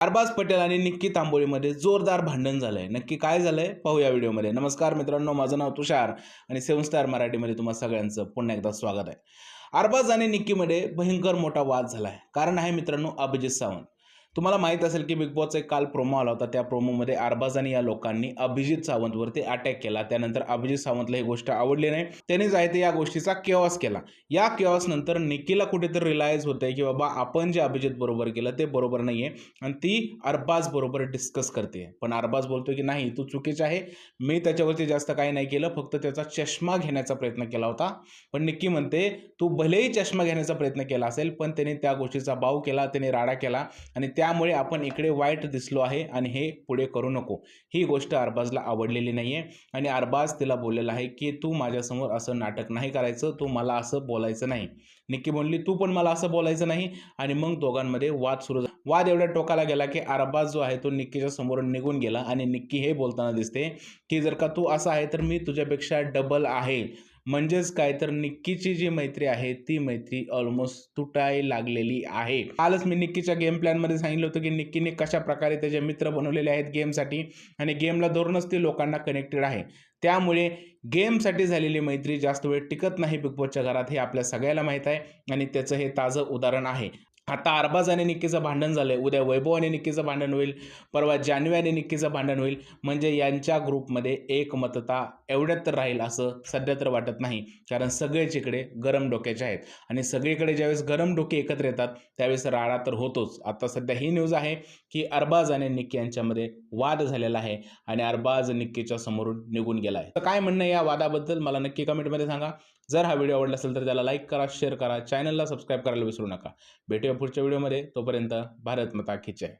अरबाज पटेल आणि निक्की तांबोळीमध्ये जोरदार भांडण झालंय. नक्की काय झालंय? पाहूया व्हिडिओमध्ये. नमस्कार मित्रांनो माझं नाव तुषार आणि सेवन स्टार मराठीमध्ये तुम्हा सगळ्यांचं पुन्हा एकदा स्वागत आहे. अरबाज आणि निक्कीमध्ये भयंकर मोठा वाद झाला आहे कारण आहे मित्रांनो अभिजित सावंत. तुम्हाला माहीत असेल की बिग बॉसचा एक काल प्रोमो आला होता. त्या प्रोमोमध्ये आरबाजानी या लोकांनी अभिजित सावंतवरती अटॅक केला. त्यानंतर अभिजित सावंतला ही गोष्ट आवडली नाही. त्याने आहे ते या गोष्टीचा केवास केला. या केवासनंतर नंतर निक्कीला कुठेतरी रिलायझ होते की बाबा आपण जे अभिजित बरोबर केलं ते बरोबर नाही आहे आणि ती अरबाज बरोबर डिस्कस करते. पण अरबाज बोलतोय की नाही तू चुकीचं आहे. मी त्याच्यावरती जास्त काही नाही केलं. फक्त त्याचा चष्मा घेण्याचा प्रयत्न केला होता. पण निक्की म्हणते तू भलेही चष्मा घेण्याचा प्रयत्न केला असेल पण त्याने त्या गोष्टीचा बाव केला त्याने राडा केला आणि त्यामुळे आपण इकडे वाईट दिसलो आहे आणि हे पुढे करू नको. ही गोष्ट अरबाजला आवडलेली नाही आहे आणि अरबाज तिला बोललेला आहे की तू माझ्यासमोर असं नाटक नाही करायचं तू मला असं बोलायचं नाही. निक्की म्हणली तू पण मला असं बोलायचं नाही. आणि मग दोघांमध्ये वाद सुरू झाला वाद एवढ्या टोकाला गेला की अरबाज जो आहे तो निक्कीच्या समोर निघून गेला आणि निक्की हे बोलताना दिसते की जर का तू असं आहे तर मी तुझ्यापेक्षा डबल आहे. म्हणजेच काय तर निक्कीची जी मैत्री आहे ती मैत्री ऑलमोस्ट तुटाय लागलेली आहे. कालच मी निक्कीच्या गेम प्लॅनमध्ये सांगितलं होतं की निक्कीने कशा प्रकारे त्याचे मित्र बनवलेले आहेत गेमसाठी आणि गेमला धरूनच ते लोकांना कनेक्टेड आहे. त्यामुळे गेमसाठी झालेली मैत्री जास्त वेळ टिकत नाही बिग बॉसच्या घरात हे आपल्या सगळ्याला माहीत आहे आणि त्याचं हे ताजं उदाहरण आहे. आता अरबाज आणि निक्कीचं भांडण झालं आहे उद्या वैभव आणि निक्कीचं भांडण होईल परवा जान्हवी आणि निक्कीचं भांडण होईल. म्हणजे यांच्या ग्रुपमध्ये एकमतता एवढ्यात तर राहील असं सध्या तर वाटत नाही. कारण सगळेच इकडे गरम डोक्याचे आहेत. आणि सगळीकडे ज्यावेळेस गरम डोके एकत्र येतात त्यावेळेस राडा तर होतोच. आता सध्या ही न्यूज आहे की अरबाज आणि निक्की यांच्यामध्ये वाद झालेला आहे आणि अरबाज निक्कीच्या समोरून निघून गेला आहे. तर काय म्हणणं या वादाबद्दल मला नक्की कमेंटमध्ये सांगा. जर हा व्हिडिओ आवडला असेल तर त्याला लाईक करा शेअर करा चॅनलला सबस्क्राईब करायला विसरू नका. भेटूया पुढच्या व्हिडिओमध्ये तोपर्यंत भारत माता की जय.